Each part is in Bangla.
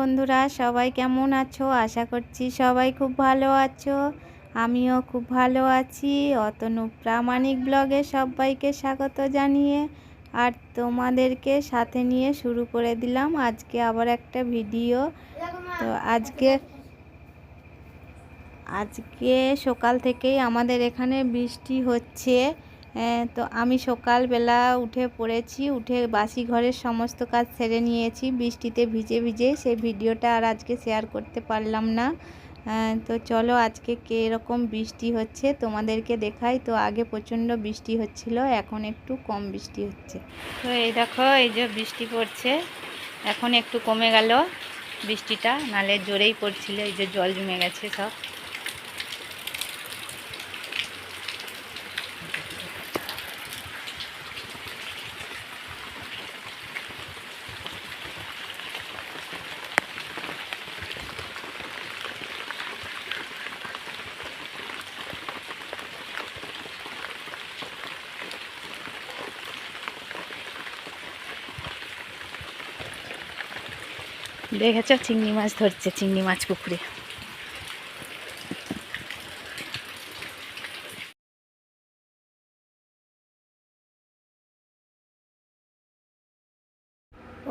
বন্ধুরা, সবাই কেমন আছো? আশা করছি সবাই খুব ভালো আছো। আমিও খুব ভালো আছি। অতনু প্রামাণিক ব্লগে সবাইকে স্বাগত জানিয়ে আর তোমাদেরকে সাথে নিয়ে শুরু করে দিলাম আজকে আবার একটা ভিডিও। তো আজকে আজকে সকাল থেকেই আমাদের এখানে বৃষ্টি হচ্ছে। তো আমি সকালবেলা উঠে পড়েছি উঠে বাসি ঘরের সমস্ত কাজ সেরে নিয়েছি। বৃষ্টিতে ভিজে ভিজে সেই ভিডিওটা আর আজকে শেয়ার করতে পারলাম না। আহ, তো চলো আজকে কীরকম বৃষ্টি হচ্ছে তোমাদেরকে দেখাই। তো আগে প্রচণ্ড বৃষ্টি হচ্ছিল এখন একটু কম বৃষ্টি হচ্ছে। তো এই দেখো এই যে বৃষ্টি পড়ছে এখন একটু কমে গেল বৃষ্টিটা নালে জোরেই পড়ছিল এই যে জল জমে গেছে সব। দেখেছ? চিংড়ি মাছ ধরছে, চিংড়ি মাছ পুকুরে।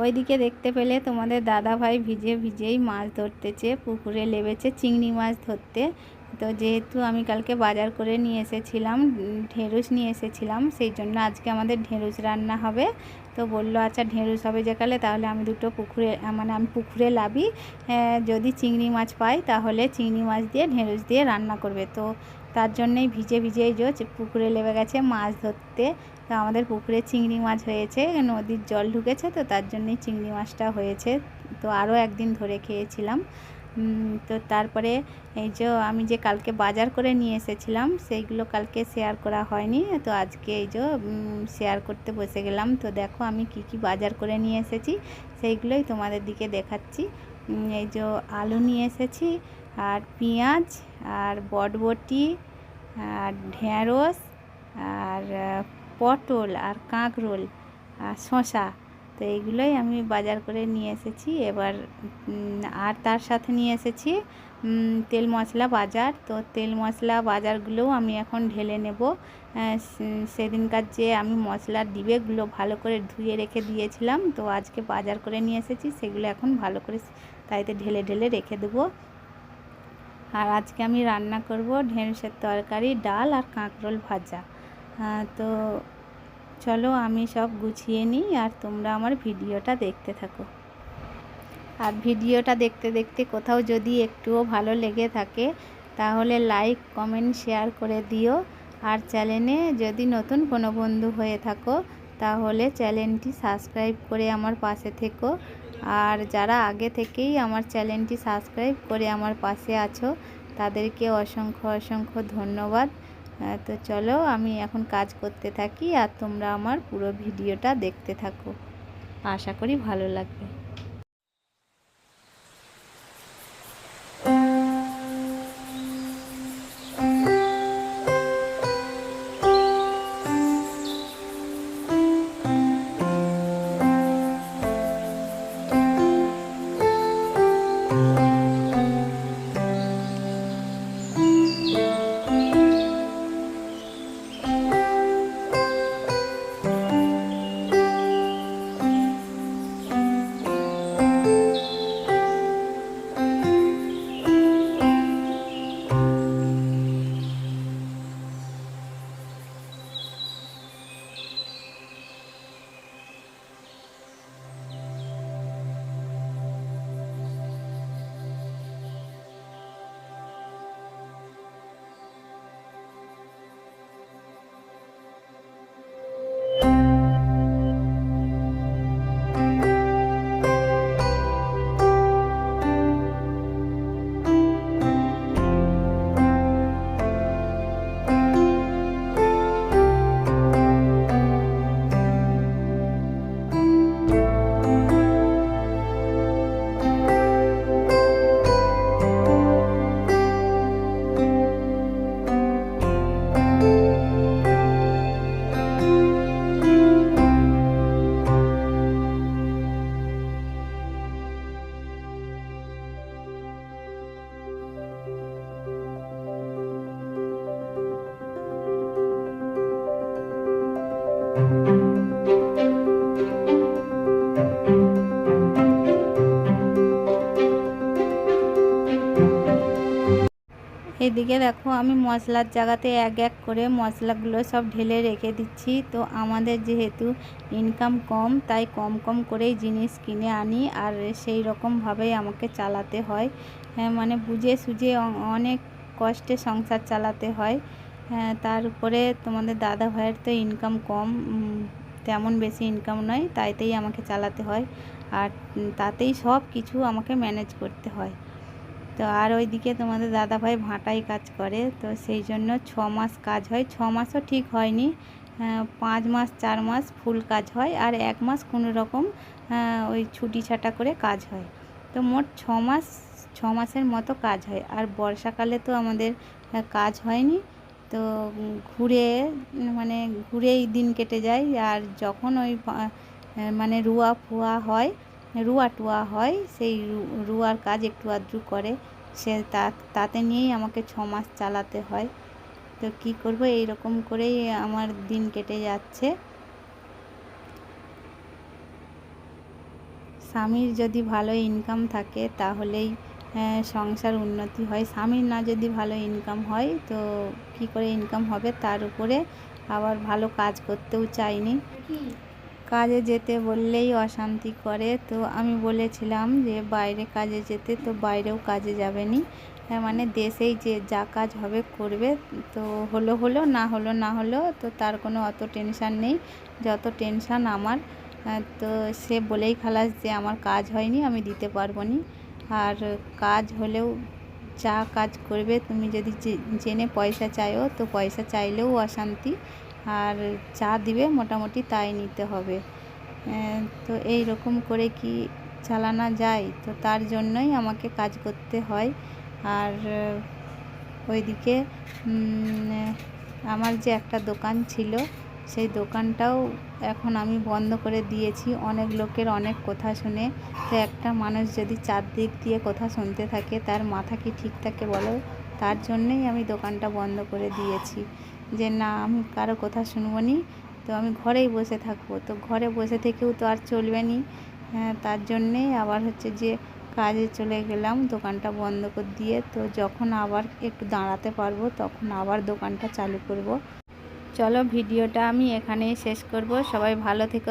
ওইদিকে দেখতে পেলে তোমাদের দাদা ভাই ভিজে ভিজেই মাছ ধরতেছে, পুকুরে লেবেছে চিংড়ি মাছ ধরতে। তো যেহেতু আমি কালকে বাজার করে নিয়ে এসেছিলাম ঢেঁড়স নিয়ে এসেছিলাম, সেই জন্য আজকে আমাদের ঢেঁড়স রান্না হবে। তো বলল আচ্ছা ঢেঁড়স হবে যেকালে তাহলে আমি দুটো পুকুরে মানে আমি পুকুরে লাবি। যদি চিংড়ি মাছ পাই, তাহলে চিংড়ি মাছ দিয়ে, ঢেঁড়স দিয়ে রান্না করবে। তো তার জন্যই ভিজে ভিজেই যে পুকুরে লেবে গেছে মাছ ধরতে। তো আমাদের পুকুরে চিংড়ি মাছ হয়েছে, নদীর জল ঢুকেছে, তো তার জন্যই চিংড়ি মাছটা হয়েছে। তো আরও একদিন ধরে খেয়েছিলাম। তো তারপরে এই যে আমি যে কালকে বাজার করে নিয়ে এসেছিলাম, সেইগুলো কালকে শেয়ার করা হয়নি। তো আজকে এই যে শেয়ার করতে বসে গেলাম। তো দেখো আমি কি কি বাজার করে নিয়ে এসেছি, সেইগুলোই তোমাদের দিকে দেখাচ্ছি। এই যে আলু নিয়ে এসেছি, আর পেঁয়াজ, আর বটবটি, আর ঢেঁড়স, আর পটল, আর কাঁকরোল, আর শসা। তো এইগুলোই আমি বাজার করে নিয়ে এসেছি। এবার আর তার সাথে নিয়ে এসেছি তেল মশলা বাজার। তো তেল মশলা বাজারগুলোও আমি এখন ঢেলে নেব। সেদিনকার যে আমি মশলার ডিবেগুলো ভালো করে ধুয়ে রেখে দিয়েছিলাম, তো আজকে বাজার করে নিয়ে এসেছি, সেগুলো এখন ভালো করে তাইতে ঢেলে ঢেলে রেখে দেবো। আর আজকে আমি রান্না করব ঢেঁড়সের তরকারি, ডাল আর কাঁকরোল ভাজা। তো চলো আমি সব গুছিয়ে নিই আর তোমরা আমার ভিডিওটা দেখতে থাকো। আর ভিডিওটা দেখতে দেখতে কোথাও যদি একটুও ভালো লেগে থাকে, তাহলে লাইক কমেন্ট শেয়ার করে দিও। আর চ্যানেলে যদি নতুন কোনো বন্ধু হয়ে থাকো, তাহলে চ্যানেলটি সাবস্ক্রাইব করে আমার পাশে থেকো। আর যারা আগে থেকেই আমার চ্যানেলটি সাবস্ক্রাইব করে আমার পাশে আছো, তাদেরকে অসংখ্য অসংখ্য ধন্যবাদ। তো চলো আমি এখন কাজ করতে থাকি আর তোমরা আমার পুরো ভিডিওটা দেখতে থাকো। আশা করি ভালো লাগবে। এদিকে দেখো, আমি মশলার জায়গাতে এক এক করে মশলাগুলো সব ঢেলে রেখে দিচ্ছি। তো আমাদের যেহেতু ইনকাম কম, তাই কম কম করেই জিনিস কিনে আনি আর সেই রকমভাবেই আমাকে চালাতে হয়। হ্যাঁ মানে বুঝে সুঝে অনেক কষ্টে সংসার চালাতে হয়। হ্যাঁ তার উপরে তোমাদের দাদা ভাইয়ের তো ইনকাম কম তেমন বেশি ইনকাম নয় তাইতেই আমাকে চালাতে হয়। আর তাতেই সব কিছু আমাকে ম্যানেজ করতে হয়। তো আর ওইদিকে তোমাদের দাদা ভাই ভাঁটাই কাজ করে তো সেই জন্য ছ মাস কাজ হয়। ছ মাসও ঠিক হয়নি আহ, পাঁচ মাস চার মাস ফুল কাজ হয়। আর এক মাস কোনো রকম ওই ছুটি ছাটা করে কাজ হয়। তো মোট ছ মাস ছ মাসের মতো কাজ হয়। আর বর্ষাকালে তো আমাদের কাজ হয়নি। তো ঘুরে মানে ঘুরেই দিন কেটে যায়। আর যখন ওই মানে রুয়া ফুয়া হয়, রুয়া টুয়া হয়, সেই রুয়ার কাজ একটু আধটু করে। সে তাতে নিয়েই আমাকে ছ মাস চালাতে হয়। তো কী করব, এইরকম করেই আমার দিন কেটে যাচ্ছে। স্বামীর যদি ভালো ইনকাম থাকে, তাহলেই সংসার উন্নতি হয়। স্বামীর না যদি ভালো ইনকাম হয় তো কী করে ইনকাম হবে? তার উপরে আবার ভালো কাজ করতেও চাইনি। কাজে যেতে বললেই অশান্তি করে। তো আমি বলেছিলাম যে বাইরে কাজে যেতে তো বাইরেও কাজে যাবে নি হ্যাঁ, মানে দেশেই যে যা কাজ হবে করবে তো হলো হলো না হলো না হলো তো তার কোনো অত টেনশান নেই। যত টেনশান আমার তো সে বলেই খালাস যে আমার কাজ হয়নি আমি দিতে পারব নি। আর কাজ হলেও যা কাজ করবে, তুমি যদি জেনে পয়সা চাইও, তো পয়সা চাইলেও অশান্তি। আর যা দিবে মোটামুটি তাই নিতে হবে। তো এই রকম করে কি চালানো যায়? তো তার জন্যই আমাকে কাজ করতে হয়। আর ওইদিকে আমার যে একটা দোকান ছিল সেই দোকানটাও এখন আমি বন্ধ করে দিয়েছি। অনেক লোকের অনেক কথা শুনে তো একটা মানুষ যদি চারদিক দিয়ে কথা শুনতে থাকে তার মাথা কি ঠিক থাকে বলো? তার জন্যেই আমি দোকানটা বন্ধ করে দিয়েছি। যে না আমি কারও কথা শুনব নি তো আমি ঘরেই বসে থাকব। তো ঘরে বসে থেকেও তো আর চলবে নি। হ্যাঁ, তার জন্যেই আবার হচ্ছে যে কাজে চলে গেলাম দোকানটা বন্ধ করে দিয়ে। তো যখন আবার একটু দাঁড়াতে পারব তখন আবার দোকানটা চালু করব। চলো ভিডিওটা আমি এখানেই শেষ করব। সবাই ভালো থেকো